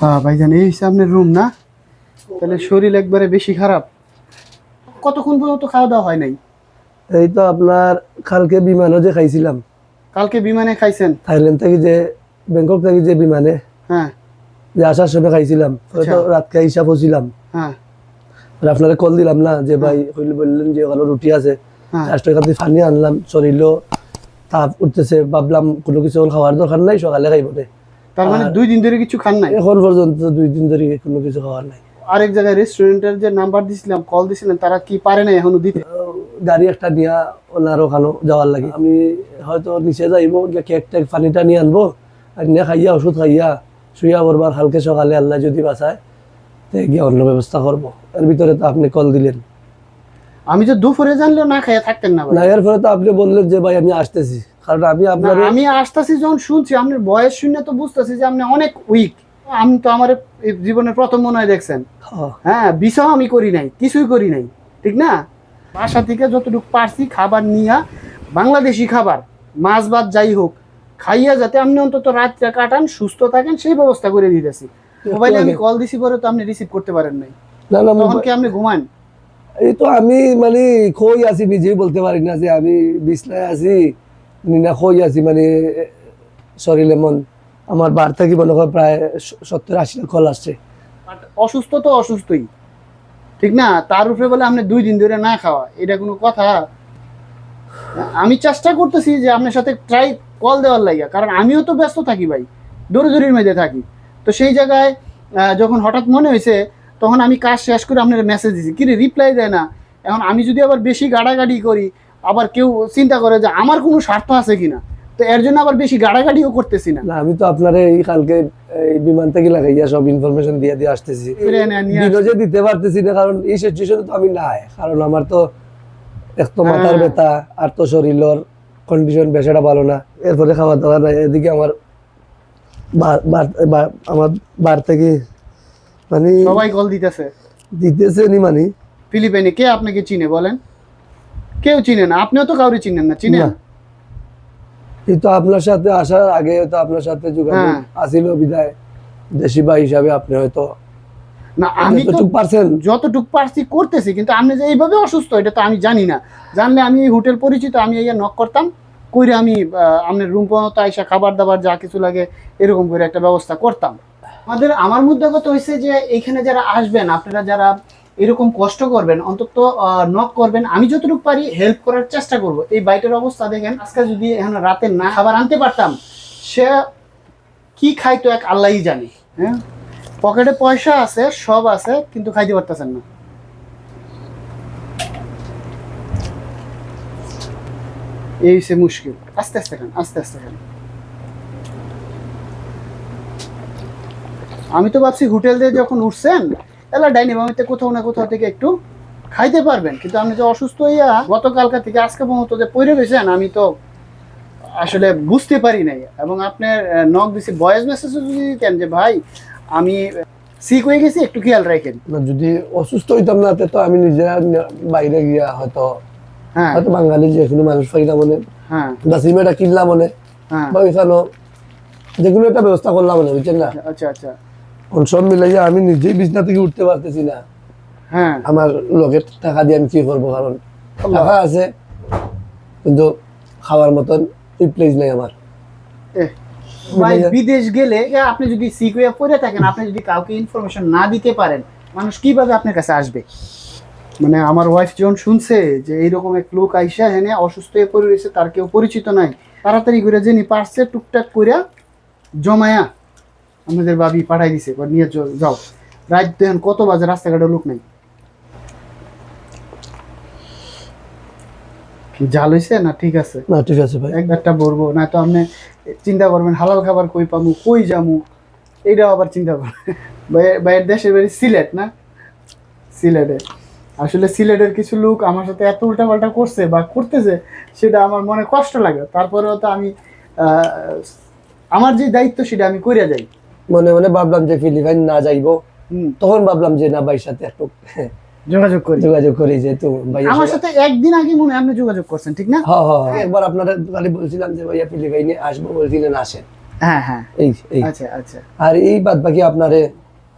হ্যাঁ ভাইজান এই হচ্ছে আপনার রুম না? তাহলে শরীর একবারে বেশি খারাপ। কতক্ষণ পর্যন্ত খাওয়া দাওয়া হয় নাই? এই তো আপনার কালকে বিমানও যে খাইছিলাম। কালকে বিমানে খাইছেন? থাইল্যান্ড থেকে যে ব্যাংকক থেকে যে বিমানে। হ্যাঁ। যে আসার সময় খাইছিলাম। পরে তো আচ্ছা। রাত খাই হিসাব হচ্ছিলাম হ্যাঁ। আপনারা কল দিলাম না যে ভাই হইলে বললেন যে ওখানে রুটি আছে। হ্যাঁ। লাস্ট এখান থেকে আনলাম শরীরও তাপ উঠতেছে ভাবলাম কোনো কিছু খাওয়ার দরকার নাই সকালে খাইব না। তার মানে দুই দিন ধরে কিছু খান নাই? এখন পর্যন্ত দুই দিন ধরে কোনো কিছু খাওয়ার নাই। আরেক জায়গায় রেস্টুরেন্টের যে নাম্বার দিছিলাম কল দিছিলেন তারা কি পারে না এখনও দিতে? গাড়ি একটা নিয়ে ওনার ওখানে যাওয়ার লাগে। আমি হয়তো নিচে যাইব কেক টেক পানিটা নিয়ে আনব আর নিয়ে খাইয়া ওষুধ খাইয়া শুইয়া পড়বার হালকে সকালে আল্লাহ যদি বাঁচায় তো গিয়ে অন্য ব্যবস্থা করব। এর ভিতরে তো আপনি কল দিলেন। আমি যে দুপুরে জানলেও না খাইয়া থাকতেন না। না এর ফলে তো আপনি বললেন যে ভাই আমি আসতেছি। কারণ আমি আপনার আমি আসতেছি যখন শুনছি আপনার বয়স শুনে তো বুঝতেছি যে আপনি অনেক উইক আমি তো আমার জীবনের প্রথম মনে হয় দেখছেন। হ্যাঁ, বিষও আমি করি নাই কিছুই করি নাই ঠিক না? বাসা থেকে যতটুকু পারছি খাবার নিয়া বাংলাদেশি খাবার মাছ ভাত যাই হোক খাইয়া যাতে আপনি অন্তত রাতটা কাটান সুস্থ থাকেন সেই ব্যবস্থা করে দিতেছি। মোবাইলে আমি কল দিছি পরে তো আপনি রিসিভ করতে পারেন নাই। না না তখন কি আপনি ঘুমান? এই তো আমি মানে কই আছি নিজেই বলতে পারি না যে আমি বিছনায় আছি। না কই আছি মানে শরীরে মন আমার বার থেকে মনে হয় প্রায় সত্তর আশিটা কল আসছে অসুস্থ তো অসুস্থই। ঠিক না? তার উপরে বলে আপনি দুই দিন ধরে না খাওয়া এটা কোনো কথা। আমি চেষ্টা করতেছি যে আপনার সাথে ট্রাই কল দেওয়ার লাগিয়া। কারণ আমিও তো ব্যস্ত থাকি ভাই। দৌড়দৌড়ির মধ্যে থাকি। তো সেই জায়গায় যখন হঠাৎ মনে হয়েছে, তখন আমি কাজ শেষ করে আপনার মেসেজ দিছি। কিরে রিপ্লাই দেয় না। এখন আমি যদি আবার বেশি গাড়াগাড়ি করি আবার কেউ চিন্তা করে যে আমার কোনো স্বার্থ আছে কিনা? তো এর জন্য আবার বেশি গাড়াগাড়িও করতেছি না। আমি তো আপনার এই কালকে এই বিমান থেকে লাগাইয়া সব ইনফরমেশন দিয়ে দিয়ে আসতেছি। যে দিতে পারতেছি না কারণ এই সিচুয়েশনে তো আমি নাই। কারণ আমার তো এক তো মাথার হ্যাঁ। ব্যথা আর তো শরীরের কন্ডিশন বেশিটা ভালো না। এরপরে খাওয়া দাওয়া নাই এদিকে আমার আমার বার থেকে মানে সবাই কল দিতেছে। দিতেছে নি মানে। ফিলিপাইনে কে আপনাকে চিনে বলেন? কেউ চিনে না আপনিও তো কাউরে চিনেন না চিনেন। এই তো আপনার সাথে আসার আগে তো আপনার সাথে যোগাযোগ হ্যাঁ। আসিল বিদায়। দেশি ভাই হিসাবে আপনি হয়তো না আমি তো পারছেন। যতটুক পারছি করতেছি কিন্তু আপনি যে এইভাবে অসুস্থ এটা তো আমি জানি না। জানলে আমি হোটেল পরিচিত আমি এই নক করতাম কইরে আমি আপনার রুম পর্যন্ত আইসা খাবার দাবার যা কিছু লাগে এরকম করে একটা ব্যবস্থা করতাম। আমাদের আমার মুদ্রা কথা হয়েছে যে এখানে যারা আসবেন আপনারা যারা এরকম কষ্ট করবেন, অন্তত নক করবেন। আমি যতটুকু পারি হেল্প করার চেষ্টা করব। এই বাইটের অবস্থা দেখেন, আজকে যদি এখন রাতে না খাবার আনতে পারতাম, সে কি খাইতো এক আল্লাহই জানে হ্যাঁ? পকেটে পয়সা আছে, সব আছে, কিন্তু খাইতে পারতেছেন না। এই সে মুশকিল। আস্তে আস্তে খান, আস্তে আস্তে খান। আমি তো ভাবছি হোটেল দিয়ে যখন উঠছেন এলা ডাইনি বামিতে কোথাও না কোথাও থেকে একটু খাইতে পারবেন। কিন্তু আপনি যে অসুস্থ হইয়া গতকালকা থেকে আজকে পর্যন্ত যে পড়ে রয়েছেন আমি তো আসলে বুঝতে পারি নাই। এবং আপনার নক দিছি ভয়েস মেসেজ যদি দিতেন যে ভাই আমি সিক হয়ে গেছি একটু খেয়াল রাখেন। না যদি অসুস্থ হইতাম না তে আমি নিজেরা ন- বাইরে গিয়া হয়তো হ্যাঁ। হয়তো বাঙালি যে কোনো মানুষ পাইলাম মনে। হ্যাঁ। বা সিমেটা কিনলাম মনে। হ্যাঁ। বা যে কোনো একটা ব্যবস্থা করলাম মনে বুঝছেন না? আচ্ছা আচ্ছা। সব মিলাইয়া আমি নিজেই বিছনা থেকে উঠতে পারতেছি না। হ্যাঁ। আমার লোকের টাকা দিয়ে আমি কি করব কারণ টাকা আছে কিন্তু খাওয়ার মতন প্লেস নেই আমার। বিদেশ গেলে আপনি যদি সিক হয়ে পড়ে থাকেন আপনি যদি কাউকে ইনফরমেশন না দিতে পারেন মানুষ কীভাবে আপনার কাছে আসবে? মানে আমার ওয়াইফ যখন শুনছে যে এইরকম এক লোক আইসা এনে অসুস্থ হয়ে পড়ে রয়েছে তার কেউ পরিচিত নাই তাড়াতাড়ি করে যিনি পারছে টুকটাক করে জমায়া আমাদের বাবি পাঠাই দিছে নিয়ে যাও রাত দেখেন কত বাজে রাস্তাঘাটে লোক নাই। জাল হয়েছে না ঠিক আছে? না ঠিক আছে ভাই। একবারটা ভরবো না তো আপনি চিন্তা করবেন হালাল খাবার কই পামু কই যামু এইটাও আবার চিন্তা করবেন ভাইয়ের দেশের বাড়ি সিলেট না? সিলেটে। আসলে সিলেটের কিছু লোক আমার সাথে এত উল্টাপাল্টা করছে বা করতেছে সেটা আমার মনে কষ্ট লাগে। তারপরেও তো আমি আহ, আমার যে দায়িত্ব সেটা আমি করিয়া যাই। মনে মনে ভাবলাম যে ফিলিপাইন না যাইবো। তখন ভাবলাম যে না ভাইয়ের সাথে একটু যোগাযোগ করি। যোগাযোগ করি যেহেতু ভাইয়া আমার সাথে একদিন আগে মনে আপনি যোগাযোগ করছেন ঠিক না? হ্যাঁ হ্যাঁ একবার আপনারা খালি বলছিলাম যে ভাইয়া ফিলিপাইনে আসব বলছিলেন আসেন। হ্যাঁ হ্যাঁ। এই এই। আচ্ছা আচ্ছা। আর এই বাদ বাকি আপনারে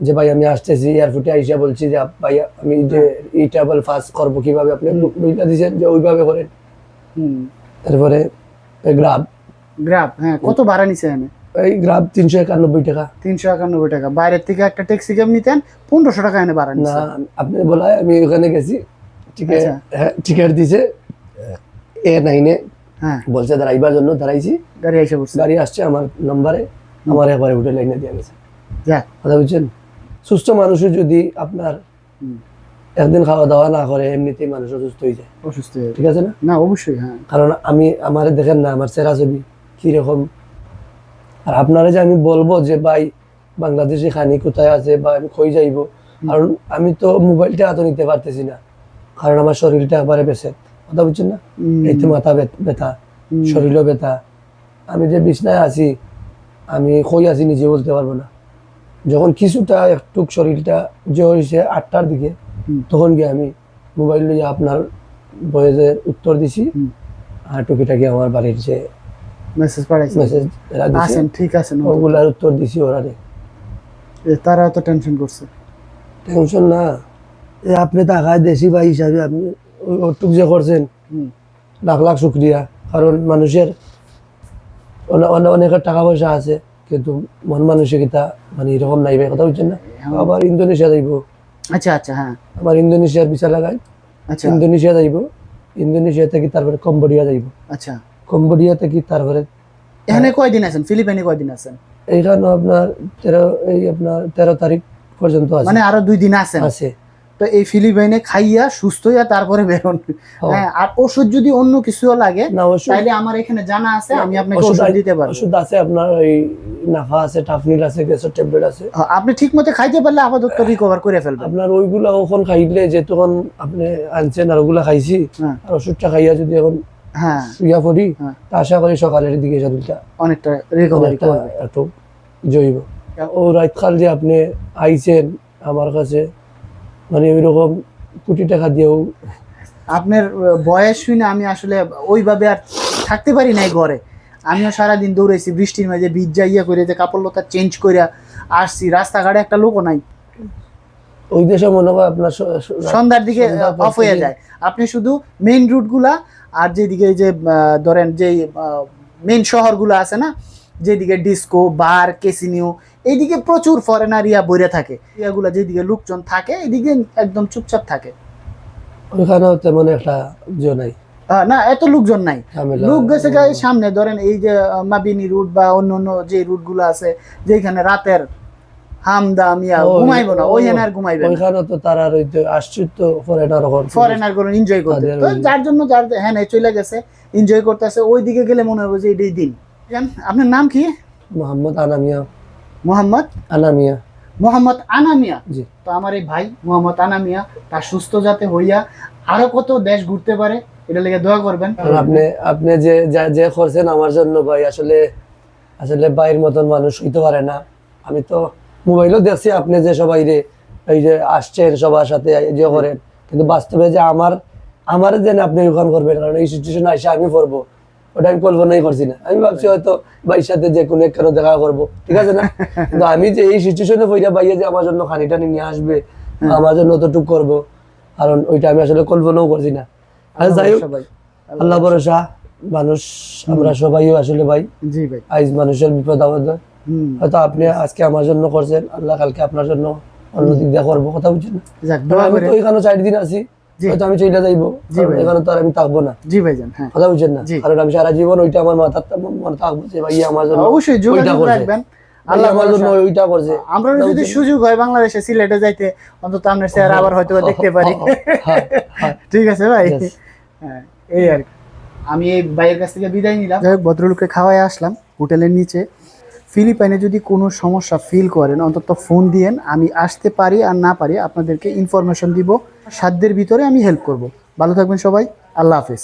যে ভাই আমি আসতেছি এয়ারপোর্টে আইসা বলছি যে ভাই আমি যে এই ট্রাভেল ফাস্ট করব কীভাবে আপনি বুঝলা যে ওইভাবে করেন। তারপরে গ্রাব গ্রাফ হ্যাঁ কত ভাড়া নিছে এই গ্রাব তিনশো একানব্বই টাকা। তিনশো একানব্বই টাকা। বাইরের থেকে একটা ট্যাক্সি ক্যাব নিতেন পনেরোশো টাকা এনে ভাড়া না আপনি বলায় আমি ওখানে গেছি টিকিট আচ্ছা। হ্যাঁ টিকিট দিছে এ নাইনে হ্যাঁ। বলছে দাঁড়াইবার জন্য দাঁড়াইছি। গাড়ি এসে বসছে। গাড়ি আসছে আমার নম্বরে আমার একবারে উঠে লাইনে দিয়ে গেছে। কথা বুঝছেন? সুস্থ মানুষও যদি আপনার একদিন খাওয়া দাওয়া না করে এমনিতেই মানুষ অসুস্থ হয়ে যায়। অসুস্থ হয়ে ঠিক আছে না? না অবশ্যই হ্যাঁ। কারণ আমি আমার দেখেন না আমার চেরা ছবি কীরকম? আর আপনারা যে আমি বলব যে ভাই বাংলাদেশি খানি কোথায় আছে বা আমি কই যাইব? কারণ আমি তো মোবাইলটা হাতে নিতে পারতেছি না। কারণ আমার শরীরটা একবারে বেছে। কথা বুঝছেন না? হুম, এই তো মাথা ব্যথা শরীরও ব্যথা। আমি যে বিছনায় আছি আমি কই আছি নিজে বলতে পারব না। যখন কিছুটা একটু শরীরটা যে হয়েছে আটটার দিকে তখন গিয়ে আমি মোবাইল নিয়ে আপনার বয়েজের উত্তর দিছি। আর টুকিটাকি আমার বাড়ির যে মেসেজ পাঠাইছে। মেসেজ আছেন ঠিক আছে ওগুলার উত্তর দিছি ওরা এ, তারা তো টেনশন করছে। টেনশন না। এ আপনি টাকায় দেশি ভাই হিসাবে আপনি ওটুক যে করছেন লাখ লাখ শুক্রিয়া। কারণ মানুষের অনে- অনে- অনেকের টাকা পয়সা আছে কিন্তু মন মানসিকতা মানে এরকম নাই ভাই কথা বলছেন না? আবার ইন্দোনেশিয়া যাইব। আচ্ছা আচ্ছা হ্যাঁ। আবার ইন্দোনেশিয়ার ভিসা লাগাই। আচ্ছা। ইন্দোনেশিয়া যাইব। ইন্দোনেশিয়া থেকে তারপরে কম্বোডিয়া যাইব। আচ্ছা। কম্বোডিয়া থেকে তারপরে এখানে কয়দিন আছেন? ফিলিপাইনে কয়দিন আছেন? এইখানে আপনার তেরো এই আপনার তেরো তারিখ পর্যন্ত আছে। মানে আরও দুই দিন আছেন? আছে। তো এই ফিলিপাইনে খাইয়া সুস্থ হইয়া তারপরে বেরোন। হ্যাঁ আর ওষুধ যদি অন্য কিছুও লাগে তাইলে আমার এখানে জানা আছে আমি আপনাকে ওষুধ দিতে পারব। ওষুধ আছে আপনার ওই নাফা আছে টাফনিল আছে গ্যাসের ট্যাবলেট আছে। আপনি ঠিক মতো খাইতে পারলে আপাতত রিকভার করে ফেলবেন। আপনার ওইগুলা ওখন খাইলে যে তখন আপনি আনছেন আর ওগুলা খাইছি হ্যাঁ। আর ওষুধটা খাইয়া যদি এখন হ্যাঁ। শুইয়া পড়ি হ্যাঁ। আশা করি সকালের দিকে শরীরটা অনেকটা রিকভারি করবে। একটু জৈব। ও রাত খাল যে আপনি আইছেন আমার কাছে মানে ওই রকম কোটি টাকা দিয়েও আপনার বয়স শুনে আমি আসলে ওইভাবে আর থাকতে পারি নাই ঘরে। আমিও সারাদিন দৌড়াইছি বৃষ্টির মাঝে ভিজা ইয়া করে যে কাপড় লতা চেঞ্জ করে আসছি। রাস্তাঘাটে একটা লোকও নাই। ওই দেশে মনে হয় আপনার সন্ধ্যার দিকে অফ হয়ে যায়। আপনি শুধু মেইন রুটগুলা আর যেদিকে যে ধরেন যে মেইন শহরগুলো আছে না যেদিকে ডিস্কো বার কেসিনিও এইদিকে প্রচুর ফরেনার ইয়া বইরে থাকে। ইয়াগুলা যেদিকে লোকজন থাকে এদিকে একদম চুপচাপ থাকে। ওইখানেও তেমন একটা জো নাই। না এত লোকজন নাই। লোক গেছে সামনে ধরেন এই যে মাবিনী রুট বা অন্য অন্য যে রুটগুলো আছে যেখানে রাতের হামদাম ইয়া ঘুমাইবো না ওইখানে আর ঘুমাইবে ওইখানে তো তারা ওই যে তো ফরেনার ফরেনারগুলো এনজয় করতে তো যার জন্য যার হ্যাঁ নাই চলে গেছে এনজয় করতেছে ওই গেলে মনে হবে যে এটাই দিন। আপনার নাম কি? মোহাম্মদ আনামিয়া। মোহাম্মদ? আনামিয়া। মোহাম্মদ আনামিয়া? জি। তো আমার এই ভাই মোহাম্মদ আনামিয়া তার সুস্থ যাতে হইয়া আরও কত দেশ ঘুরতে পারে এটা লেগে দোয়া করবেন। আপনি আপনি যে যা যে করছেন আমার জন্য ভাই আসলে আসলে ভাইয়ের মতন মানুষ হইতে পারে না। আমি তো মোবাইলও দেখছি আপনি যে সবাই রে এই যে আসছেন সবার সাথে যে করেন। কিন্তু বাস্তবে যে আমার আমার যেন আপনি ওখান করবেন কারণ এই সিচুয়েশন আসে আমি করব। ওটা আমি কল্পনাই করছি না। আমি ভাবছি হয়তো ভাইয়ের সাথে যে কোনো কেন দেখা করব। ঠিক আছে না? কিন্তু আমি যে এই সিচুয়েশনে পইরা ভাইয়া যে আমার জন্য খানিটা নিয়ে আসবে আমার জন্য অতটুকু করব কারণ ওইটা আমি আসলে কল্পনাও করছি না। আর যাই হোক আল্লাহ ভরসা মানুষ আমরা সবাই আসলে ভাই জি ভাই। আইজ মানুষের বিপদ আপদ। হুম হয়তো আপনি আজকে আমার জন্য করছেন আল্লাহ কালকে আপনার জন্য অন্য দিক দিয়ে করব কথা বুঝছেন আমি তো এখানে চার দিন আছি হয়তো আমি চলে যাইবো জি কারণ ভাই। এখানে তো আর আমি থাকব না। জি ভাইজান হ্যাঁ। কথা বুঝছেন না? কারণ আমি সারা জীবন ওইটা আমার মাথা মনে থাকব যে ভাই আমার জন্য অবশ্যই যোগাযোগ করছে। রাখবেন। আল্লাহ আল্লাহ আমার ওইটা করছে। আমরা যদি সুযোগ হয় বাংলাদেশে সিলেটে যাইতে অন্তত আপনার চেহারা আবার হয়তো দেখতে পারি। হ্যাঁ, হ্যাঁ। ঠিক আছে ভাই? হ্যাঁ এই আর। আমি এই ভাইয়ের কাছ থেকে বিদায় নিলাম। ভদ্রলোককে খাওয়াই আসলাম হোটেলের নিচে। ফিলিপাইনে যদি কোনো সমস্যা ফিল করেন, অন্তত ফোন দিয়েন, আমি আসতে পারি আর না পারি আপনাদেরকে ইনফরমেশন দিব। সাধ্যের ভিতরে আমি হেল্প করব। ভালো থাকবেন সবাই, আল্লাহ হাফেজ।